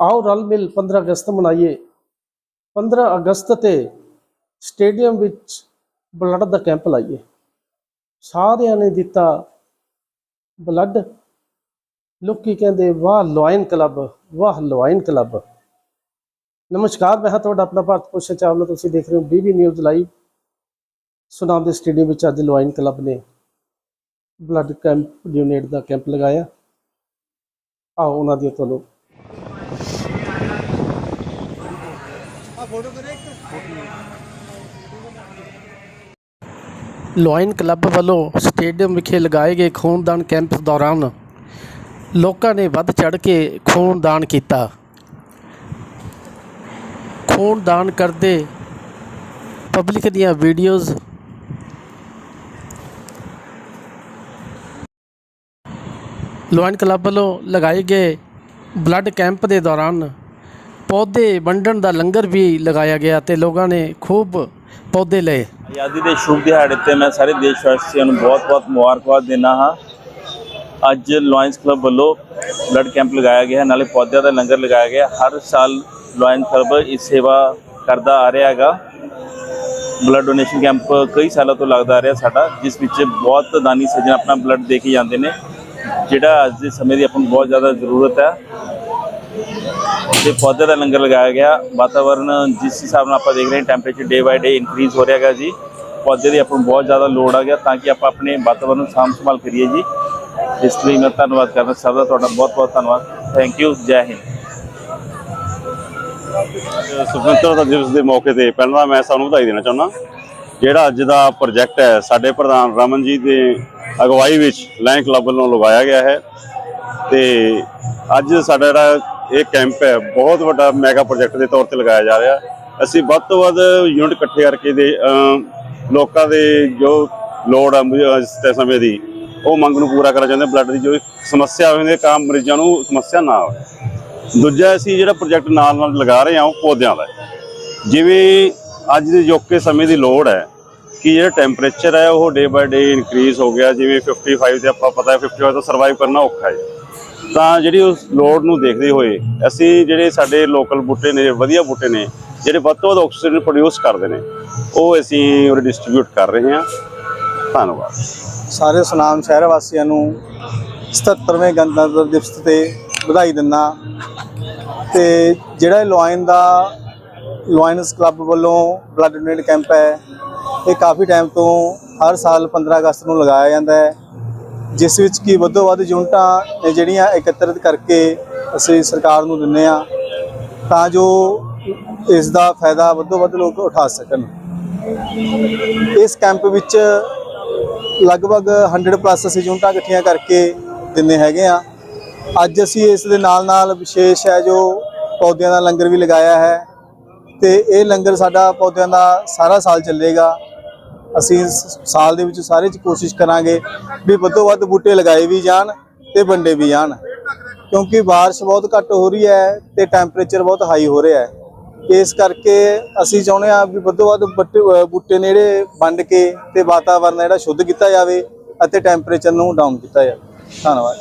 ਆਓ ਰਲ ਮਿਲ 15 ਅਗਸਤ ਮਨਾਈਏ। 15 ਅਗਸਤ ਤੇ ਸਟੇਡੀਅਮ ਵਿੱਚ ਬਲੱਡ ਦਾ ਕੈਂਪ ਲਾਈਏ। ਸਾਰਿਆਂ ਨੇ ਦਿੱਤਾ ਬਲੱਡ। ਲੋਕੀ ਕਹਿੰਦੇ, ਵਾਹ ਲੋਇਨ ਕਲੱਬ, ਵਾਹ ਲੋਇਨ ਕਲੱਬ। ਨਮਸਕਾਰ, ਮੈਂ ਹਾਂ ਤੁਹਾਡਾ ਆਪਣਾ ਭਾਰਤ ਭੂਸ਼ਣ ਚਾਵਲਾ। ਤੁਸੀਂ ਦੇਖ ਰਹੇ ਹੋ ਬੀਬੀ ਨਿਊਜ਼ ਲਾਈਵ। ਸੁਨਾਮ ਦੇ ਸਟੇਡੀਅਮ ਵਿੱਚ ਅੱਜ ਲੋਇਨ ਕਲੱਬ ਨੇ ਬਲੱਡ ਕੈਂਪ ਡੋਨੇਟ ਦਾ ਕੈਂਪ ਲਗਾਇਆ। ਆਓ, ਉਹਨਾਂ ਦੀ ਤੁਹਾਨੂੰ ਲੋਇਨ ਕਲੱਬ ਵੱਲੋਂ ਸਟੇਡੀਅਮ ਵਿਖੇ ਲਗਾਏ ਗਏ ਖੂਨਦਾਨ ਕੈਂਪ ਦੌਰਾਨ ਲੋਕਾਂ ਨੇ ਵੱਧ ਚੜ ਕੇ ਖੂਨਦਾਨ ਕੀਤਾ। ਖੂਨਦਾਨ ਕਰਦੇ ਪਬਲਿਕ ਦੀਆਂ ਵੀਡੀਓਜ਼ ਲੋਇਨ ਕਲੱਬ ਵੱਲੋਂ ਲਗਾਏ ਗਏ ਬਲੱਡ ਕੈਂਪ ਦੇ ਦੌਰਾਨ ਪੌਦੇ ਵੰਡਣ ਦਾ ਲੰਗਰ ਵੀ ਲਗਾਇਆ ਗਿਆ ਤੇ ਲੋਕਾਂ ਨੇ ਖੂਬ ਪੌਦੇ ਲਏ। ਆਜ਼ਾਦੀ ਦੇ ਸ਼ੁਭ ਦਿਹਾੜੇ ਤੇ ਮੈਂ ਸਾਰੇ ਦੇਸ਼ ਵਾਸੀਆਂ ਨੂੰ ਬਹੁਤ-ਬਹੁਤ ਮੁਬਾਰਕਬਾਦ ਦਿੰਦਾ ਹਾਂ। ਅੱਜ ਲਾਇਨਸ ਕਲੱਬ ਵੱਲੋਂ ਬਲੱਡ ਕੈਂਪ ਲਗਾਇਆ ਗਿਆ ਨਾਲੇ ਪੌਦਿਆਂ ਦਾ ਲੰਗਰ ਲਗਾਇਆ ਗਿਆ। ਹਰ ਸਾਲ ਲਾਇਨਸ ਕਲੱਬ ਇਸ ਸੇਵਾ ਕਰਦਾ ਆ ਰਿਹਾ ਹੈਗਾ। ਬਲੱਡ ਡੋਨੇਸ਼ਨ ਕੈਂਪ ਕਈ ਸਾਲਾਂ ਤੋਂ ਲੱਗਦਾ ਆ ਰਿਹਾ ਸਾਡਾ, ਜਿਸ ਵਿੱਚ ਬਹੁਤ ਦਾਨੀ ਸੱਜਣ ਆਪਣਾ ਬਲੱਡ ਦੇ ਕੇ ਜਾਂਦੇ ਨੇ, ਜਿਹੜਾ ਅੱਜ ਦੇ ਸਮੇਂ ਦੀ ਆਪਾਂ ਨੂੰ ਬਹੁਤ ਜ਼ਿਆਦਾ ਜ਼ਰੂਰਤ ਹੈ। ਤੇ ਪੌਦੇ ਦਾ ਲੰਗਰ ਲਗਾਇਆ ਗਿਆ। ਵਾਤਾਵਰਨ ਜਿਸ ਹਿਸਾਬ ਨਾਲ ਆਪਾਂ ਦੇਖ ਰਹੇ ਹਾਂ ਟੈਂਪਰੇਚਰ ਡੇ ਬਾਈ ਡੇ ਇਨਕਰੀਜ਼ ਹੋ ਰਿਹਾ ਹੈਗਾ ਜੀ। ਪੌਦੇ ਦੀ ਆਪਾਂ ਨੂੰ ਬਹੁਤ ਜ਼ਿਆਦਾ ਲੋੜ ਆ ਗਿਆ ਤਾਂ ਕਿ ਆਪਾਂ ਆਪਣੇ ਵਾਤਾਵਰਨ ਨੂੰ ਸਾਂਭ ਸੰਭਾਲ ਕਰੀਏ ਜੀ। ਇਸ ਲਈ ਮੈਂ ਧੰਨਵਾਦ ਕਰਨਾ ਸਭ ਦਾ ਤੁਹਾਡਾ ਬਹੁਤ ਬਹੁਤ ਧੰਨਵਾਦ। ਥੈਂਕ ਯੂ ਜੈ ਹਿੰਦ। ਸੁਤੰਤਰਤਾ ਦਿਵਸ ਦੇ ਮੌਕੇ ਤੇ ਪਹਿਲਾਂ ਮੈਂ ਸਾਨੂੰ ਵਧਾਈ ਦੇਣਾ ਚਾਹੁੰਦਾ। ਜਿਹੜਾ ਅੱਜ ਦਾ ਪ੍ਰੋਜੈਕਟ ਹੈ, ਸਾਡੇ ਪ੍ਰਧਾਨ ਰਮਨ ਜੀ ਦੇ ਅਗਵਾਈ ਵਿੱਚ ਲਾਇਨ ਕਲੱਬ ਵੱਲੋਂ ਲਗਾਇਆ ਗਿਆ ਹੈ। ਤੇ ਅੱਜ ਸਾਡਾ ਜਿਹੜਾ ਇਹ ਕੈਂਪ ਹੈ। ਬਹੁਤ ਵੱਡਾ ਮੈਗਾ ਪ੍ਰੋਜੈਕਟ ਦੇ ਤੌਰ ਤੇ ਲਗਾਇਆ ਜਾ ਰਿਹਾ। ਅਸੀਂ ਵੱਧ ਤੋਂ ਵੱਧ ਯੂਨਿਟ ਇਕੱਠੇ ਕਰਕੇ ਦੇ ਲੋਕਾਂ ਦੇ ਜੋ ਲੋੜ ਆ ਇਸ ਸਮੇਂ ਦੀ, ਉਹ ਮੰਗ ਨੂੰ ਪੂਰਾ ਕਰਨਾ ਚਾਹੁੰਦੇ ਬਲੱਡ ਦੀ ਜੋ ਸਮੱਸਿਆ ਹੋਵੇ ਕਾਮ ਮਰੀਜ਼ਾਂ ਨੂੰ ਸਮੱਸਿਆ ਨਾ ਆਵੇ ਦੂਜਾ ਅਸੀਂ ਜਿਹੜਾ ਪ੍ਰੋਜੈਕਟ ਨਾਲ ਨਾਲ ਲਗਾ ਰਹੇ ਹਾਂ, ਉਹ ਪੌਦਿਆਂ ਦਾ ਜਿਵੇਂ ਅੱਜ ਦੇ ਯੋਕੇ ਸਮੇਂ ਦੀ ਲੋੜ ਹੈ ਕਿ ਜਿਹੜਾ ਟੈਂਪਰੇਚਰ ਹੈ, ਉਹ ਡੇ ਬਾਈ ਡੇ ਇਨਕਰੀਜ਼ ਹੋ ਗਿਆ। ਜਿਵੇਂ 55 ਤੇ ਆਪਾਂ ਪਤਾ ਹੈ 55 ਤੋਂ ਸਰਵਾਈਵ ਕਰਨਾ ਔਖਾ ਹੈ। ਤਾਂ ਜਿਹੜੀ ਉਸ ਲੋੜ ਨੂੰ ਦੇਖਦੇ ਹੋਏ ਅਸੀਂ ਜਿਹੜੇ ਸਾਡੇ ਲੋਕਲ ਬੂਟੇ ਨੇ ਵਧੀਆ ਬੂਟੇ ਨੇ, ਜਿਹੜੇ ਵੱਧ ਤੋਂ ਵੱਧ ਆਕਸੀਜਨ ਪ੍ਰੋਡਿਊਸ ਕਰਦੇ ਨੇ, ਉਹ ਅਸੀਂ ਉਹ ਡਿਸਟ੍ਰੀਬਿਊਟ ਕਰ ਰਹੇ ਹਾਂ। ਧੰਨਵਾਦ। ਸਾਰੇ ਸੁਨਾਮ ਸ਼ਹਿਰ ਵਾਸੀਆਂ ਨੂੰ 77ਵੇਂ ਗਣਤੰਤਰ ਦਿਵਸ ਤੇ ਵਧਾਈ ਦਿੰਦਾ ਤੇ ਜਿਹੜਾ ਲੋਇਨ ਦਾ ਲੋਇਨਸ ਕਲੱਬ ਵੱਲੋਂ ਬਲੱਡ ਡੋਨੇਟ ਕੈਂਪ ਹੈ, ਇਹ ਕਾਫੀ ਟਾਈਮ ਤੋਂ ਹਰ ਸਾਲ 15 ਅਗਸਤ ਨੂੰ ਲਗਾਇਆ ਜਾਂਦਾ ਹੈ। ਜਿਸ ਵਿੱਚ ਕੀ ਵੱਧੋ ਵੱਧ ਯੂਨਿਟਾਂ ਜਿਹੜੀਆਂ ਇਕੱਤਰਿਤ ਕਰਕੇ ਅਸੀਂ ਸਰਕਾਰ ਨੂੰ ਦਿੰਨੇ ਆ, ਤਾਂ ਜੋ ਇਸ ਦਾ ਫਾਇਦਾ ਵੱਧੋ ਵੱਧ ਲੋਕ ਉਠਾ ਸਕਣ। ਇਸ ਕੈਂਪ ਵਿੱਚ ਲਗਭਗ 100 ਪਲੱਸ ਅਸੀਂ ਯੂਨਿਟਾਂ ਇਕੱਠੀਆਂ ਕਰਕੇ ਦਿੰਦੇ ਹੈਗੇ ਆ। ਅੱਜ ਅਸੀਂ ਇਸ ਦੇ ਨਾਲ ਨਾਲ ਵਿਸ਼ੇਸ਼ ਹੈ ਜੋ ਪੌਦਿਆਂ ਦਾ ਲੰਗਰ ਵੀ ਲਗਾਇਆ ਹੈ ਤੇ ਇਹ ਲੰਗਰ ਸਾਡਾ ਪੌਦਿਆਂ ਦਾ ਸਾਰਾ ਸਾਲ ਚੱਲੇਗਾ। ਅਸੀਂ ਸਾਲ ਦੇ ਵਿੱਚ ਸਾਰੇ ਚ ਕੋਸ਼ਿਸ਼ ਕਰਾਂਗੇ ਵੀ ਵੱਧੋ ਵੱਧ ਬੂਟੇ ਲਗਾਏ ਵੀ ਜਾਣ ਤੇ ਵੰਡੇ ਵੀ ਜਾਣ। ਕਿਉਂਕਿ ਬਾਰਿਸ਼ ਬਹੁਤ ਘੱਟ ਹੋ ਰਹੀ ਹੈ ਤੇ ਟੈਂਪਰੇਚਰ ਬਹੁਤ ਹਾਈ ਹੋ ਰਿਹਾ ਹੈ। ਇਸ ਕਰਕੇ ਅਸੀਂ ਚਾਹੁੰਦੇ ਹਾਂ ਵੀ ਵੱਧੋ ਵੱਧ ਬੱਟੇ- ਬੂਟੇ ਨੇ ਜਿਹੜੇ ਵੰਡ ਕੇ ਤੇ ਵਾਤਾਵਰਨ ਜਿਹੜਾ ਸ਼ੁੱਧ ਕੀਤਾ ਜਾਵੇ ਅਤੇ ਟੈਂਪਰੇਚਰ ਨੂੰ ਡਾਊਨ ਕੀਤਾ ਜਾਵੇ। ਧੰਨਵਾਦ